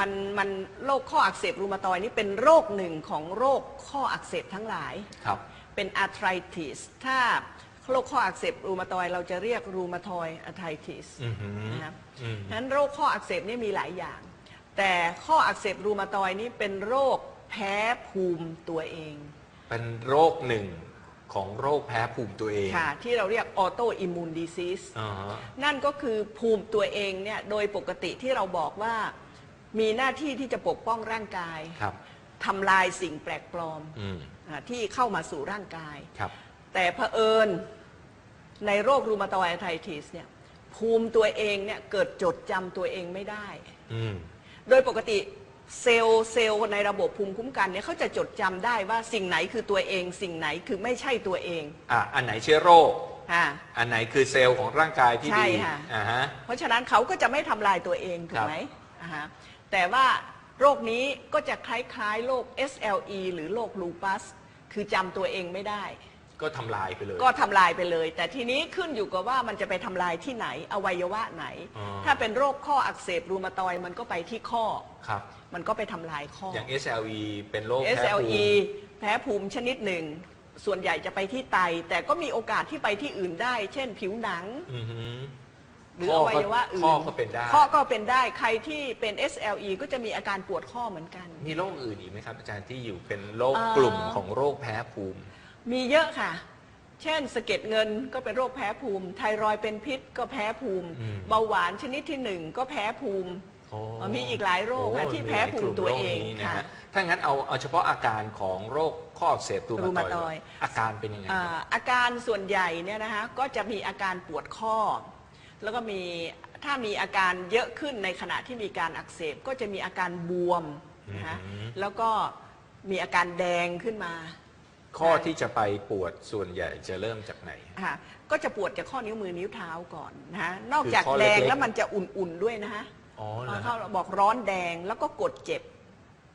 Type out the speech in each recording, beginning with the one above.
มันมันโรคข้ออักเสบรูมาตอยด์นี่เป็นโรคหนึ่งของโรคข้ออักเสบทั้งหลาย ครับ เป็นอาร์ทริติสถ้าโรคข้ออักเสบรูมาตอยด์เราจะเรียกรูมาตอยอาร์ทริติสอือหือนะครับอืม ฉะนั้นโรคข้ออักเสบนี่มีหลายอย่าง แต่ข้ออักเสบรูมาตอยด์นี่เป็นโรคแพ้ภูมิตัวเอง เป็นโรคหนึ่งของโรคแพ้ภูมิตัวเองค่ะ ที่เราเรียกออโตอิมมูนดิซิสอ่าฮะนั่นก็คือภูมิตัวเองเนี่ยโดยปกติที่เราบอกว่า มีหน้าที่ที่จะปกป้องร่างกายครับทำลายสิ่งแปลกปลอมอืมอ่าที่เข้ามาสู่ร่างกาย ครับ แต่เผอิญในโรครูมาตอยด์อาร์ไทติสเนี่ยภูมิตัวเองเนี่ยเกิดจดจำตัวเองไม่ได้ อืม โดยปกติเซลล์เซลล์ในระบบภูมิคุ้มกันเนี่ยเขาจะจดจำได้ว่าสิ่งไหนคือตัวเอง สิ่งไหนคือไม่ใช่ตัวเองอะอันไหนเชื้อโรค อ่า อันไหนคือเซลล์ของร่างกายที่ใช่ดีค่ะ อ่าฮะ เพราะฉะนั้นเขาก็จะไม่ทำลายตัวเองถูครักบไหมอ่าฮะ แต่ว่าโรคนี้ก็จะคล้ายๆ โรค SLE หรือโรคลูปัส คือจำตัวเองไม่ได้ ก็ทำลายไปเลย ก็ทำลายไปเลย แต่ทีนี้ขึ้นอยู่กับว่ามันจะไปทำลายที่ไหน อวัยวะไหน อ๋อ ถ้าเป็นโรคข้ออักเสบรูมาตอยด์มันก็ไปที่ข้อ ครับ มันก็ไปทำลายข้อ อย่าง SLE เป็นโรคแพ้ภู SLE มิแพ้ภูมิชนิดหนึ่ง ส่วนใหญ่จะไปที่ไต แต่ก็มีโอกาสที่ไปที่อื่นได้ เช่นผิวหนัง อือหือ หรือข้ออก็วัยวะอื่นข้อก็เป็นได้ ข้อก็เป็นได้ใครที่เป็น SLE ก็จะมีอาการปวดข้อเหมือนกัน มีโรคอื่นอีกไหมครับ อาจารย์ที่อยู่เป็นโรคเอ่อกลุ่มของโรคแพ้ภูมิ มีเยอะค่ะ เช่นสะเก็ดเงินก็เป็นโรคแพ้ภูมิ ไทรอยด์เป็นพิษก็แพ้ภูมิ อืม เบาหวานชนิดที่หนึ่งก็แพ้ภูมิ โอ้มีอีกหลายโรคค่ะอ้ที่แพ้ภูมิตัวเองมีหลายกลุ่มโรคนี้นะค่ะฮะถ้างั้นเอาเอาเฉพาะอาการของโรคข้ออักเสบรูรูมามาตตออยยด์ด์ อาการเป็นยังไงอ่าอาการส่วนใหญ่เนี่ยนะคะก็จะมีอาการปวดข้อ แล้วก็มีถ้ามีอาการเยอะขึ้นในขณะที่มีการอักเสบก็จะมีอาการบวมนะคะแล้วก็มีอาการแดงขึ้นมา ข้อที่จะไปปวดส่วนใหญ่จะเริ่มจากไหน ค่ะก็จะปวดจากข้อนิ้วมือนิ้วเท้าก่อนนะคะนอกจากคือข้อแดเล็กงๆแล้วมันจะอุ่นๆด้วยนะคะอ๋อเหรอเขาฮะบอกร้อนแดงแล้วก็กดเจ็บ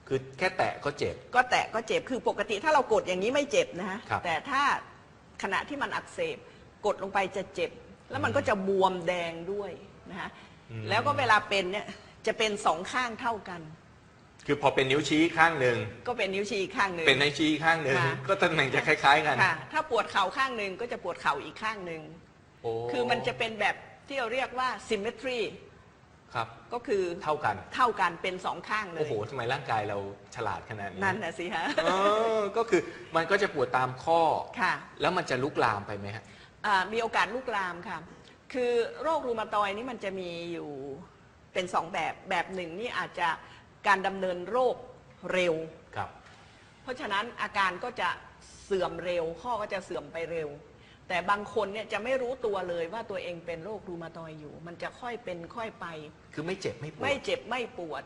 คือแค่แตะก็เจ็บ ก็แตะก็เจ็บคือปกติถ้าเรากดอย่างนี้ไม่เจ็บนะฮะครับ แต่ถ้าขณะที่มันอักเสบกดลงไปจะเจ็บ แล้วมันก็จะบวมแดงด้วยนะฮะแล้วก็เวลาเป็นเนี่ยจะเป็นสองข้างเท่ากัน คือพอเป็นนิ้วชี้ข้างหนึ่งก็เป็นนิ้วชี้อีกข้างหนึ่ง เป็นนิ้วชี้ข้างหนึ่งค่ะ ก็ตำแหน่งจะคล้าย ๆ กันค่ะถ้าปวดเข่าข้างหนึ่งก็จะปวดเข่าอีกข้างหนึ่งโอ้คือมันจะเป็นแบบที่เราเรียกว่า symmetry ครับก็คือเท่ากัน เท่ากันเป็นสองข้างเลโอ้ยโหทำไมร่างกายเราฉลาดขนาดนี้นั่นนะสิฮะเออก็คือมันก็จะปวดตามข้อ ค่ะ แล้วมันจะลุกลามไปไหมฮะอ่า มีโอกาสลุกลามค่ะ คือโรครูมาตอยด์นี่มันจะมีอยู่เป็นสองแบบแบบหนึ่งนี่อาจจะการดำเนินโรคเร็ว ครับ เพราะฉะนั้นอาการก็จะเสื่อมเร็ว ข้อก็จะเสื่อมไปเร็ว แต่บางคนเนี่ยจะไม่รู้ตัวเลยว่าตัวเองเป็นโรครูมาตอยด์อยู่ มันจะค่อยเป็นค่อยไป คือไม่เจ็บไม่ปวด ไม่เจ็บไม่ปวด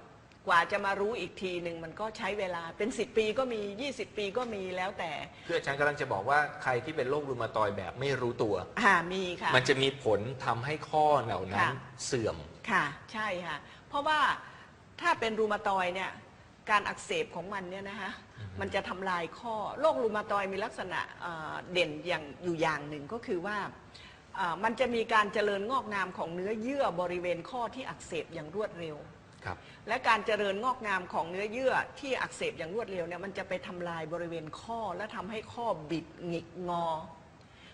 กว่าจะมารู้อีกทีหนึ่งมันก็ใช้เวลาเป็น 10 ปีก็มี 20 ปีก็มีแล้วแต่คืออาจารย์กำลังจะบอกว่าใครที่เป็นโรครูมาตอยด์แบบไม่รู้ตัว อ่ามีค่ะ มันจะมีผลทำให้ข้อเหล่านั้นค่ะ เสื่อม ค่ะใช่ค่ะ เพราะว่าถ้าเป็นรูมาตอยด์เนี่ย การอักเสบของมันเนี่ยนะคะมันจะทำลายข้อโรครูมาตอยด์มีลักษณะเอ่อเด่นอย่างอยู่อย่างหนึ่งก็คือว่าเอ่อมันจะมีการเจริญงอกงามของเนื้อเยื่อบริเวณข้อที่อักเสบอย่างรวดเร็ว ครับ และการเจริญงอกงามของเนื้อเยื่อที่อักเสบอย่างรวดเร็วเนี่ยมันจะไปทำลายบริเวณข้อและทำให้ข้อบิดหงิกงอ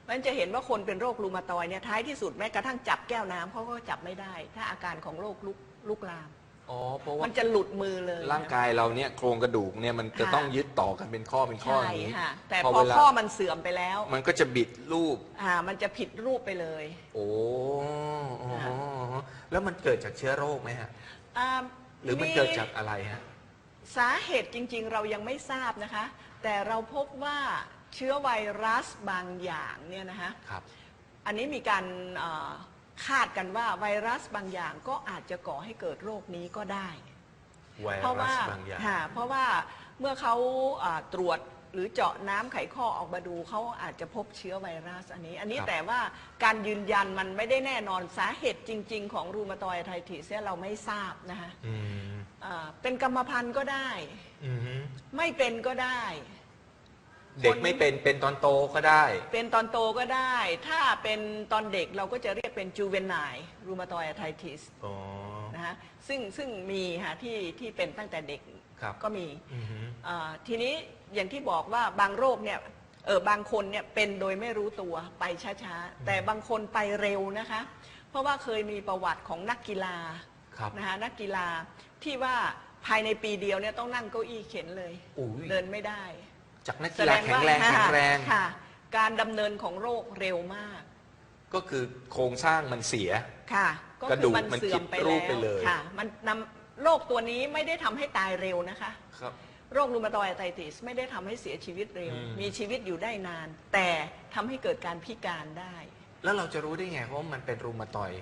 มันจะเห็นว่าคนเป็นโรครูมาตอยด์เนี่ยท้ายที่สุดแม้กระทั่งจับแก้วน้ำเขาก็จับไม่ได้ ถ้าอาการของโรคลุกลุกลาม อ๋อ เพราะว่ามันจะหลุดมือเลยร่างกายเราเนี่ยโครงกระดูกเนี่ยมันจะค่ะต้องยึดต่อกันเป็นข้อเป็นข้ออใช่ย่างนี้ค่ะแต่พพออเวลาข้อมันเสื่อมไปแล้วมันก็จะบิดรูป อ่ามันจะผิดรูปไปเลย โอ้อ๋อแล้วมันเกิดจากเชื้อโรคไหมฮะ อ่าหรือมันเกิดจากอะไรฮะ สาเหตุจริงๆ เรายังไม่ทราบนะคะ แต่เราพบว่าเชื้อไวรัสบางอย่างเนี่ยนะคะครับ อันนี้มีการเอ่อคาดกันว่าไวรัสบางอย่างก็อาจจะก่อให้เกิดโรคนี้ก็ได้ ไวเพราะรัว่าสบางอย่าง ค่ะเพราะว่าเมื่อเขาอ่าตรวจ หรือเจาะน้ำไขข้อออกมาดูเขาอาจจะพบเชื้อไวรัสอันนี้ อันนี้แต่ว่าการยืนยันมันไม่ได้แน่นอนสาเหตุจริง ๆ ของรูมาตอยด์ไทติสเนี่ยเราไม่ทราบนะคะอืมอ่าเป็นกรรมพันธุ์ก็ได้ อืมไม่เป็นก็ได้ เด็กไม่เป็นเป็นตอนโตก็ได้ เป็นตอนโตก็ได้ ถ้าเป็นตอนเด็กเราก็จะเรียกเป็นจูเวนไนรูมาตอยไทติส อ๋อ นะฮะซึ่งซึ่งมีค่ะที่ที่เป็นตั้งแต่เด็ก ครับ ก็มีอือฮึ อ่าทีนี้อย่างที่บอกว่าบางโรคเนี่ยเออบางคนเนี่ยเป็นโดยไม่รู้ตัวไปช้าๆ แต่บางคนไปเร็วนะคะ เพราะว่าเคยมีประวัติของนักกีฬาครับ นะคะนักกีฬาที่ว่าภายในปีเดียวเนี่ยต้องนั่งเก้าอี้เข็นเลย อุ้ยเดินไม่ได้ จากนักกีฬาแข็งแรงแข็งแรง ค่ะ การดำเนินของโรคเร็วมากก็คือโครงสร้างมันเสีย ค่ะกระดูกมันมันเสื่อมไปผิดรูแล้ปไปวเลย ค่ะ มันนำ โรคตัวนี้ไม่ได้ทำให้ตายเร็วนะคะ ครับ โรครูมาตอยไตติสไม่ได้ทำให้เสียชีวิตเร็ว อืม มีชีวิตอยู่ได้นาน แต่ทำให้เกิดการพิการได้ แล้วเราจะรู้ได้ไงว่ามันเป็นรูมาตอยด์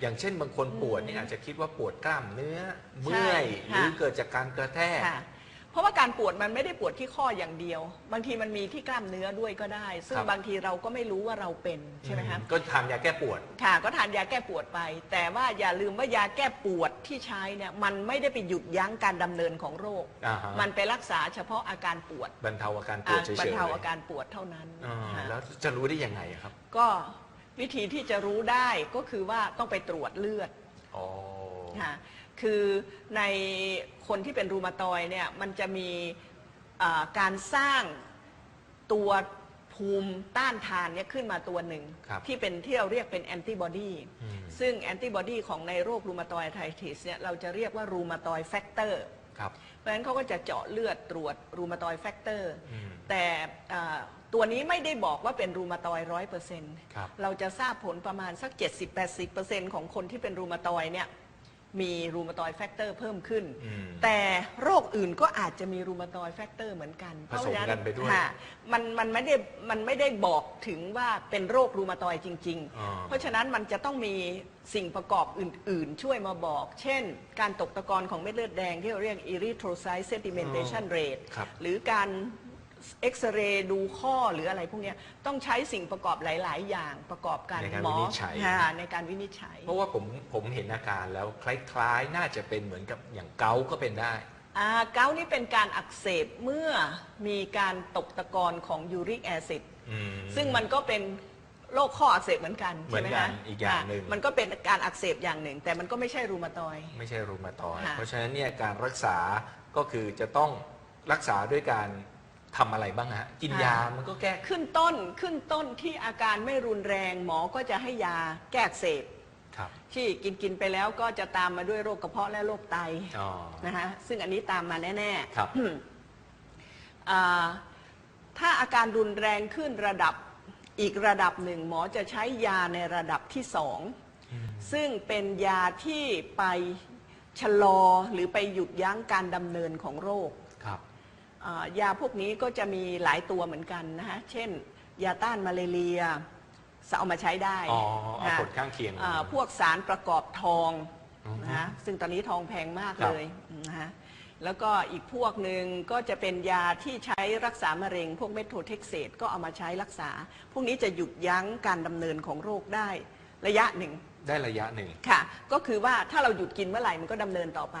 อย่างเช่นบางคนปวดนี่อาจจะคิดว่าปวดกล้ามเนื้อเมื่อยหค่ะ รือเกิดจากการกระแทก ค่ะ เพราะว่าการปวดมันไม่ได้ปวดที่ข้ออย่างเดียว บางทีมันมีที่กล้ามเนื้อด้วยก็ได้ ซึ่งครับ บางทีเราก็ไม่รู้ว่าเราเป็นใช่ไหมคะอืก็ทานยาแก้ปวด ค่ะก็ทานยาแก้ปวดไป แต่ว่าอย่าลืมว่ายาแก้ปวดที่ใช้เนี่ยมันไม่ได้ไปหยุดยั้งการดำเนินของโรค อ่าฮะ มันไปรักษาเฉพาะอาการปวดบรรเทาอาการปวดเฉยๆบรรเทาอาการปวดเท่านั้นอ่าค่ะแล้วจะรู้ได้ยังไงอะครับก็วิธีที่จะรู้ได้ก็คือว่าต้องไปตรวจเลือดอ๋อ ค่ะ คือในคนที่เป็นรูมาตอยด์เนี่ยมันจะมีอ่าการสร้างตัวภูมิต้านทานเนี่ยขึ้นมาตัวหนึ่งครับที่เป็นที่เราเรียกเป็นแอนติบอดีอืมซึ่งแอนติบอดีของในโรครูมาตอยด์ไทติสเนี่ยเราจะเรียกว่ารูมาตอยด์แฟกเตอร์ครับเพราะฉะนั้นเขาก็จะเจาะเลือดตรวจรูมาตอยด์แฟกเตอร์อืมแต่อ่าตัวนี้ไม่ได้บอกว่าเป็นรูมาตอยร้อยเปอร์เซ็นต์ครับเราจะทราบผลประมาณสัก 70-80%ของคนที่เป็นรูมาตอยเนี่ย มีรูมาตอยแฟกเตอร์เพิ่มขึ้น อืมแต่โรคอื่นก็อาจจะมีรูมาตอยแฟกเตอร์เหมือนกันผสมกันไปด้วย ค่ะมันมันไม่ได้มันไม่ได้บอกถึงว่าเป็นโรครูมาตอยจริงอ๋อๆเพราะฉะนั้นมันจะต้องมีสิ่งประกอบอื่น ๆ ช่วยมาบอก เช่น การตกตะกอนของเม็ดเลือดแดงที่เราเรียก erythrocyte sedimentation rate ครับหรือการ เอ็กซเรย์ดูข้อหรืออะไรพวกเนี้ยต้องใช้สิ่งประกอบหลาย ๆ อย่างประกอบกันในการหมอวินิจฉัย ค่ะในการวินิจฉัยเพราะว่าผมผมเห็นอาการแล้วคล้ายๆ น่าจะเป็นเหมือนกับอย่างเกาต์ก็เป็นได้ อ่าเกาต์นี่เป็นการอักเสบเมื่อมีการตกตะกอนของยูริกแอซิด อืม ซึ่งมันก็เป็นโรคข้ออักเสบเหมือนกันเหมืใช่อนไหมกัคะนอีกอย่างหนึ่งมันก็เป็นการอักเสบอย่างหนึ่ง แต่มันก็ไม่ใช่รูมาตอยด์ ไม่ใช่รูมาตอยด์ค่ะ เพราะฉะนั้นเนี่ยการรักษาก็คือจะต้องรักษาด้วยการ ทำอะไรบ้างฮะกินยามันก็แก้ขึ้นต้นขึ้นต้นที่อาการไม่รุนแรงหมอก็จะให้ยาแก้อักเสบครับ ที่กินกินไปแล้วก็จะตามมาด้วยโรคกระเพาะและโรคไตอ๋อ นะคะซึ่งอันนี้ตามมาแน่ๆครับอืมอ่าถ้าอาการรุนแรงขึ้นระดับอีกระดับหนึ่งหมอจะใช้ยาในระดับที่สอง อืม ซึ่งเป็นยาที่ไปชะลอหรือไปหยุดยั้งการดำเนินของโรคครับอ่า ยาพวกนี้ก็จะมีหลายตัวเหมือนกันนะคะเช่น ยาต้านมาเลเรียเอามาใช้ได้อ๋อเอานะผลข้างเคียงอ่าพวกสารประกอบทองอือฮึนะฮะซึ่งตอนนี้ทองแพงมากครับเลยนะฮะแล้วก็อีกพวกหนึ่งก็จะเป็นยาที่ใช้รักษามะเร็ง พวกเมโทรเท็กเซตก็เอามาใช้รักษา พวกนี้จะหยุดยั้งการดำเนินของโรคได้ระยะหนึ่ง ได้ระยะหนึ่งค่ะ ก็คือว่าถ้าเราหยุดกินเมื่อไหร่มันก็ดำเนินต่อไป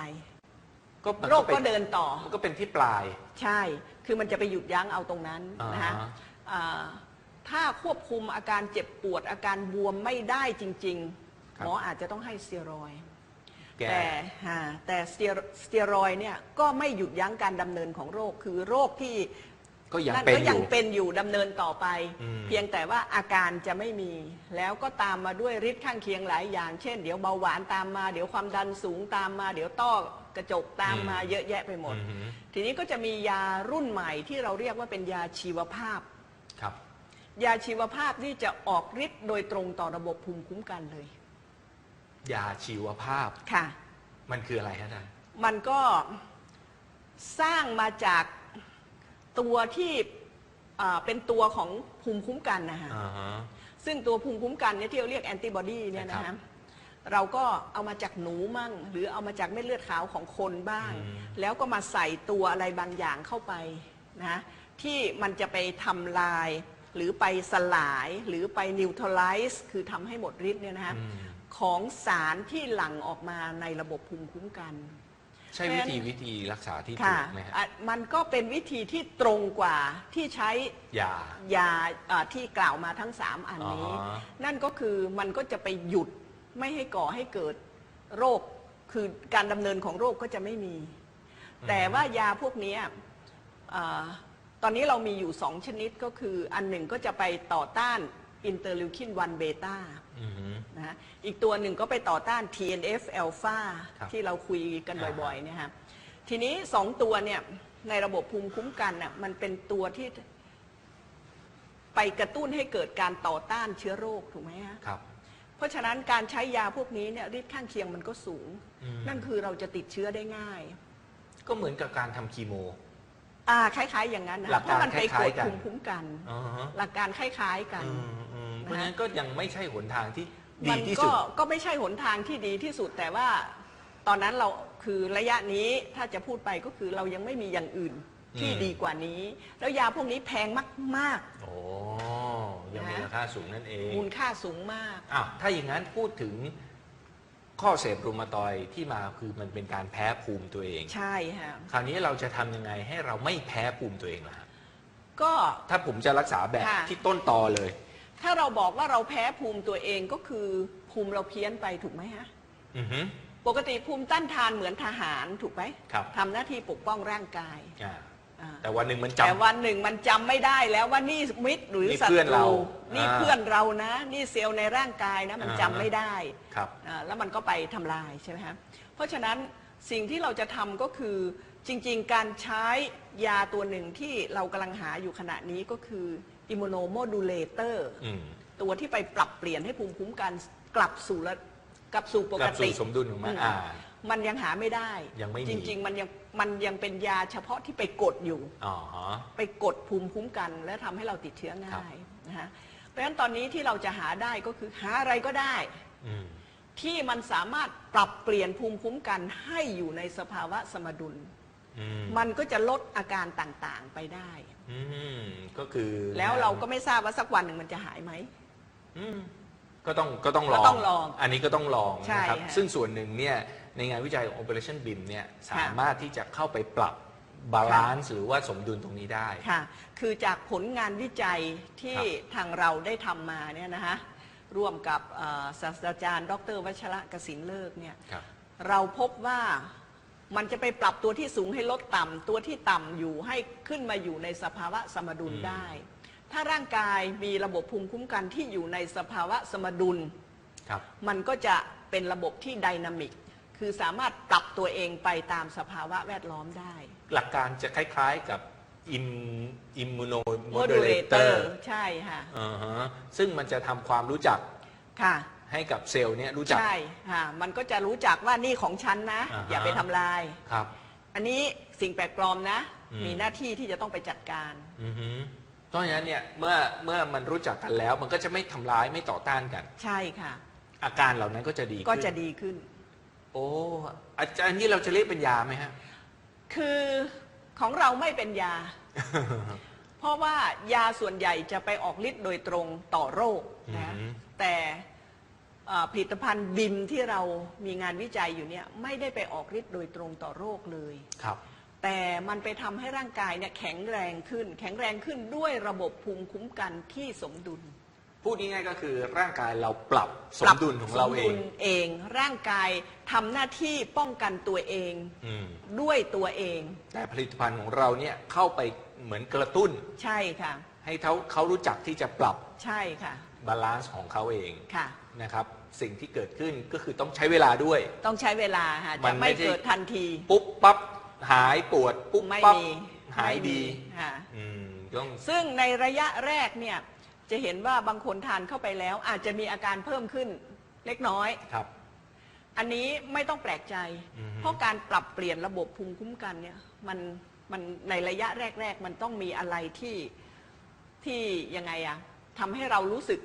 ก็มันโรคป็ก็เดินต่อ มันก็เป็นที่ปลาย ใช่ คือมันจะไปหยุดยั้งเอาตรงนั้นนะฮะอ่าฮะอ่าถ้าควบคุมอาการเจ็บปวดอาการบวมไม่ได้จริง ๆ หมออาจจะต้องให้สเตียรอยด์แก้แต่ฮะแต่สเตียสเตียรอยด์เนี่ยก็ไม่หยุดยั้งการดำเนินของโรคคือโรคที่ก็ยังนั่นเป็นก็อยังยู่เป็นอยู่ดำเนินต่อไปอืมเพียงแต่ว่าอาการจะไม่มี แล้วก็ตามมาด้วยฤทธิ์ข้างเคียงหลายอย่าง เช่น เดี๋ยวเบาหวานตามมา เดี๋ยวความดันสูงตามมา เดี๋ยวต้อ กระจกตามมาเยอะแยะไปหมด อือหือ ทีนี้ก็จะมียารุ่นใหม่ที่เราเรียกว่าเป็นยาชีวภาพ ครับ ยาชีวภาพนี่จะออกฤทธิ์โดยตรงต่อระบบภูมิคุ้มกันเลยยาชีวภาพค่ะ มันคืออะไรฮะอาจารย์ มันก็สร้างมาจากตัวที่อ่าเป็นตัวของภูมิคุ้มกันนะฮะอ่าฮะ ซึ่งตัวภูมิคุ้มกันเนี่ยที่เราเรียกแอนติบอดีเนี่ยนะครัฮะบ เราก็เอามาจากหนูมั่ง หรือเอามาจากเม็ดเลือดขาวของคนบ้าง อืม แล้วก็มาใส่ตัวอะไรบางอย่างเข้าไปนะที่มันจะไปทำลาย หรือไปสลายหรือไปนิวทรไลซ์คือทำให้หมดฤทธิ์เนี่ยนะฮะอืมของสารที่หลั่งออกมาในระบบภูมิคุ้มกัน ใช่วิธีวิธีรักษาที่ถูค่ะกไหมฮะอะมันก็เป็นวิธีที่ตรงกว่าที่ใช้ยา ยาอ่าที่กล่าวมาทั้ง 3 อันนี้ อ๋อ นั่นก็คือมันก็จะไปหยุด ไม่ให้ก่อให้เกิดโรคคือการดำเนินของโรคก็จะไม่มี แต่ว่ายาพวกเนี้ยอ่าตอนนี้เรามีอยู่2ชนิดก็คืออันหนึ่งก็จะไปต่อต้านอินเตอร์ลิวคิน1เบต้าอือฮึนะฮะอีกตัวหนึ่งก็ไปต่อต้าน TNF อ l p h a ครับที่เราคุยกันอ่าฮะบ่อยๆเนี่ยฮะทีนี้สองตัวเนี่ยในระบบภูมิคุ้มกันน่ะมันเป็นตัวที่ไปกระตุ้นให้เกิดการต่อต้านเชื้อโรคถูกไหมฮะครับ เพราะฉะนั้นการใช้ยาพวกนี้เนี่ยฤทธิ์ข้างเคียงมันก็สูง อืม นั่นคือเราจะติดเชื้อได้ง่าย ก็เหมือนกับการทำคีโม อ่าคล้าย ๆ อย่างนั้นนะหลัคะกเพการราะมันไปกดคล้ายๆกัน ภูมิคุ้มกัน อ๋อฮะหลักการคล้าย ๆกัน อืมอืมนะฮะเพราะฉะนั้นก็ยังไม่ใช่หนทางที่ดีมันที่ก็สุดก็ไม่ใช่หนทางที่ดีที่สุดแต่ว่า ตอนนั้นเราคือระยะนี้ถ้าจะพูดไปก็คือเรายังไม่มีอย่างอื่นที่อืม ดีกว่านี้ แล้วยาพวกนี้แพงมาก โอ้ ยังมีนะ ราคาสูงนั่นเองๆมูลค่าสูงมาก อ้าวถ้าอย่างนั้นพูดถึงข้อเสพรูมาตอยด์ที่มาคือมันเป็นการแพ้ภูมิตัวเอง ใช่ฮะคราวนี้เราจะทำยังไงให้เราไม่แพ้ภูมิตัวเองล่ะฮะก็ ถ้าผมจะรักษาแบบค่ะ ที่ต้นตอเลย ถ้าเราบอกว่าเราแพ้ภูมิตัวเองก็คือภูมิเราเพี้ยนไปถูกไหมฮะ อือฮึ ปกติภูมิต้านทานเหมือนทหารถูกไหมครับ ทำหน้าที่ปกป้องร่างกาย อ่า อ่า แต่วันหนึ่งมันแต่จำวันหนึ่งมันจำไม่ได้แล้วว่านี่มิตรหรือนี่ศัเพื่อนตเรารูนี่อ่าเพื่อนเรานะ นี่เซลล์ในร่างกายนะ มันอ่าจำไม่ได้ครับ อ่าแล้วมันก็ไปทำลายใช่ไหมฮะเพราะฉะนั้นสิ่งที่เราจะทำก็คือจริง ๆ การใช้ยาตัวหนึ่งที่เรากำลังหาอยู่ขณะนี้ก็คืออิมมูโนโมดูเลเตอร์ อืม ตัวที่ไปปรับเปลี่ยนให้ภูมิคุ้มกันกลับสู่ระกลับสู่ปกกลับติสู่สมดุลของมันอืมอ่า มันยังหาไม่ได้ ยังไม่มี จริง ๆ มันยังมันยังเป็นยาเฉพาะที่ไปกดอยู่ อ๋อฮะไปกดภูมิคุ้มกัน และทำให้เราติดเชื้อครัง่าบยนะฮะเพราะฉะนั้นตอนนี้ที่เราจะหาได้ก็คือหาอะไรก็ได้ อืม ที่มันสามารถปรับเปลี่ยนภูมิคุ้มกันให้อยู่ในสภาวะสมดุล อืมมันก็จะลดอาการต่างๆไปได้ อืม ก็คือแล้วเราก็ไม่ทราบว่าสักวันหนึ่งมันจะหายไหม อืมก็ต้องก็ต้องลก็อง ต้องลองอันนี้ก็ต้องลองใช่นะครับ ค่ะซึ่งส่วนหนึ่งเนี่ย ในงานวิจัยของ Operation BIM เนี่ยสามารถที่จะเข้าไปปรับบาลานซ์หรือว่าสมดุลตรงนี้ได้ ค่ะ คือจากผลงานวิจัยที่ครับทางเราได้ทำมาเนี่ยนะคะร่วมกับเอ่อศาสตราจารย์ ดรวัชระกสินเลิกเนี่ยครับเราพบว่ามันจะไปปรับตัวที่สูงให้ลดต่ำตัวที่ต่ำอยู่ให้ขึ้นมาอยู่ในสภาวะสมดุลอืมได้ ถ้าร่างกายมีระบบภูมิคุ้มกันที่อยู่ในสภาวะสมดุลครับมันก็จะเป็นระบบที่ไดนามิก คือสามารถปรับตัวเองไปตามสภาวะแวดล้อมได้ หลักการจะคล้ายๆกับอิมอิมมูโนโมดูเลเตอ modulator ร์ใช่ค่ะอ่าฮะซึ่งมันจะทำความรู้จักค่ะ ให้กับเซลล์เนี่ยรู้จัก ใช่ค่ะมันก็จะรู้จักว่านี่ของฉันนะ อ่าฮะ อย่าไปทำลาย ครับ อันนี้สิ่งแปลกปลอมนะ อืม มีหน้าที่ที่จะต้องไปจัดการ อือฮึเพราะฉะนั้นเนี่ยเมื่อเมื่อมันรู้จักกันแล้ว มันก็จะไม่ทำร้ายไม่ต่อต้านกัน ใช่ค่ะ อาการเหล่านั้นก็จะดีขึ้นก็จะดีขึ้น โอ้อาจารย์นี่เราจะเรียกเป็นยาไหมฮะ คือของเราไม่เป็นยา เพราะว่ายาส่วนใหญ่จะไปออกฤทธิ์โดยตรงต่อโรคนะอืม แต่เอ่อผลิตภัณฑ์บิมที่เรามีงานวิจัยอยู่เนี่ยไม่ได้ไปออกฤทธิ์โดยตรงต่อโรคเลย ครับ แต่มันไปทำให้ร่างกายเนี่ยแข็งแรงขึ้น แข็งแรงขึ้นด้วยระบบภูมิคุ้มกันที่สมดุล พูดง่ายๆก็คือร่างกายเราปรับสปมรับดุลของเราเอสมดุงลเองร่างกายทำหน้าที่ป้องกันตัวเองอืม ด้วยตัวเอง แต่ผลิตภัณฑ์ของเราเนี่ยเข้าไปเหมือนกระตุ้น ใช่ค่ะ ให้เขาเขารู้จักที่จะปรับใช่ค่ะบาลานซ์ของเขาเองค่ะ นะครับ สิ่งที่เกิดขึ้นก็คือต้องใช้เวลาด้วย ต้องใช้เวลาค่ะมัจะนไม่ไม่ใช่ เกิดทันทีปุ๊บปั๊บหายปวดปุ๊บไม่ปั๊บมีหายไม่มีดีค่ะ อืมต้องซึ่งในระยะแรกเนี่ย จะเห็นว่าบางคนทานเข้าไปแล้ว อาจจะมีอาการเพิ่มขึ้นเล็กน้อย ครับ อันนี้ไม่ต้องแปลกใจ อือฮึ เพราะการปรับเปลี่ยนระบบภูมิคุ้มกันเนี่ยมันมันในระยะแรก ๆ มันต้องมีอะไรที่ที่ยังไงอะทำให้เรารู้สึก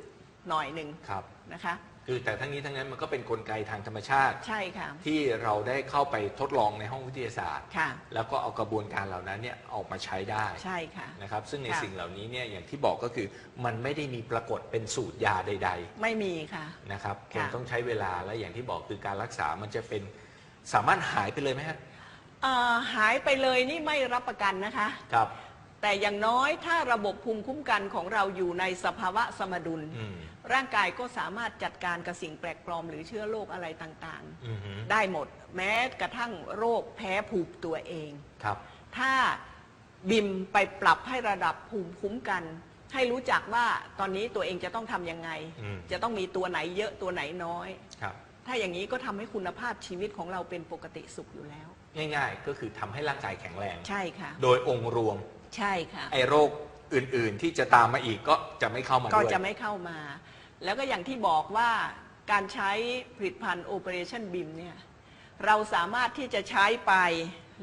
หน่อยหนึ่งครับ นะคะ คือแต่ทั้งนี้ทั้งนั้นมันก็เป็นนกลไกทางธรรมชาติ ใช่ค่ะ ที่เราได้เข้าไปทดลองในห้องวิทยาศาสตร์ ค่ะ แล้วก็เอากระบวนการเหล่านั้นเนี่ยออกมาใช้ได้ใช่ค่ะ นะครับ ซึ่งในค่ะ สิ่งเหล่านี้เนี่ยอย่างที่บอกก็คือมันไม่ได้มีปรากฏเป็นสูตรยาใดไม่มีค่ะๆนะครับคค่ะ งต้องใช้เวลาและอย่างที่บอกคือการรักษามันจะเป็นสามารถหายไปเลยไหมฮะเอ่อหายไปเลยนี่ไม่รับประกันนะคะ ครับ แต่อย่างน้อยถ้าระบบภูมิคุ้มกันของเราอยู่ในสภาวะสมดุล อืม ร่างกายก็สามารถจัดการกับสิ่งแปลกปลอม หรือเชื้อโรคอะไรต่างอืมฮึๆ ได้หมด แม้กระทั่งโรคแพ้ภูมิตัวเอง ครับ ถ้าบิมไปปรับให้ระดับภูมิคุ้มกัน ให้รู้จักว่าตอนนี้ตัวเองจะต้องทำยังไง อืม จะต้องมีตัวไหนเยอะตัวไหนน้อย ครับ ถ้าอย่างนี้ก็ทำให้คุณภาพชีวิตของเราเป็นปกติสุขอยู่แล้ว ง่ายๆ ก็คือทำให้ร่างกายแข็งแรง ใช่ค่ะ โดยองค์รวม ใช่ค่ะ ไอ้โรคอื่นๆ ที่จะตามมาอีกก็จะไม่เข้ามาก็ด้วย จะไม่เข้ามา แล้วก็อย่างที่บอกว่าการใช้ผลิตภัณฑ์ Operation BIM เนี่ยเราสามารถที่จะใช้ไป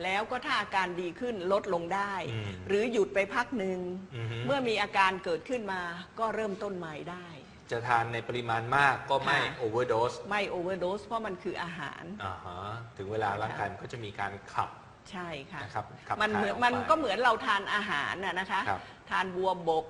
แล้วก็ถ้าอาการดีขึ้นลดลงได้ อืมหรือหยุดไปพักหนึ่งอือฮึ เมื่อมีอาการเกิดขึ้นมา ก็เริ่มต้นใหม่ได้ จะทานในปริมาณมากก็ไม่ค่ะ โอเวอร์โดสไม่โอเวอร์โดสเพราะมันคืออาหาร อ่าฮะถึงเวลาร่างกายมันก็จะมีการขับ ใช่ค่ะ นะครับขับมันเหมือนถ่ายออกมันไปก็เหมือนเราทานอาหารน่ะนะคะ ครับทานบัวบก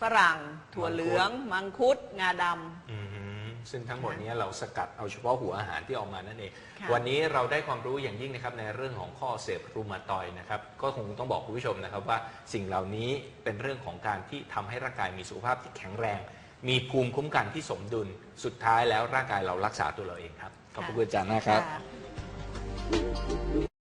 ฝรั่ง ถั่วเหลือง มังคุด งาดำอือฮึซึ่งทั้งหมดนี้เราสกัดเอาเฉพาะหัวอาหารที่ออกมานั่นเอง ค่ะวันนี้เราได้ความรู้อย่างยิ่งนะครับในเรื่องของข้อเสพรูมาตอยด์นะครับ ก็คงต้องบอกคุณผู้ชมนะครับว่าสิ่งเหล่านี้เป็นเรื่องของการที่ทำให้ร่างกายมีสุขภาพที่แข็งแรง มีภูมิคุ้มกันที่สมดุล สุดท้ายแล้วร่างกายเรารักษาตัวเราเองครับ ขอบพระคุณอาจารย์นะครับ ค่ะ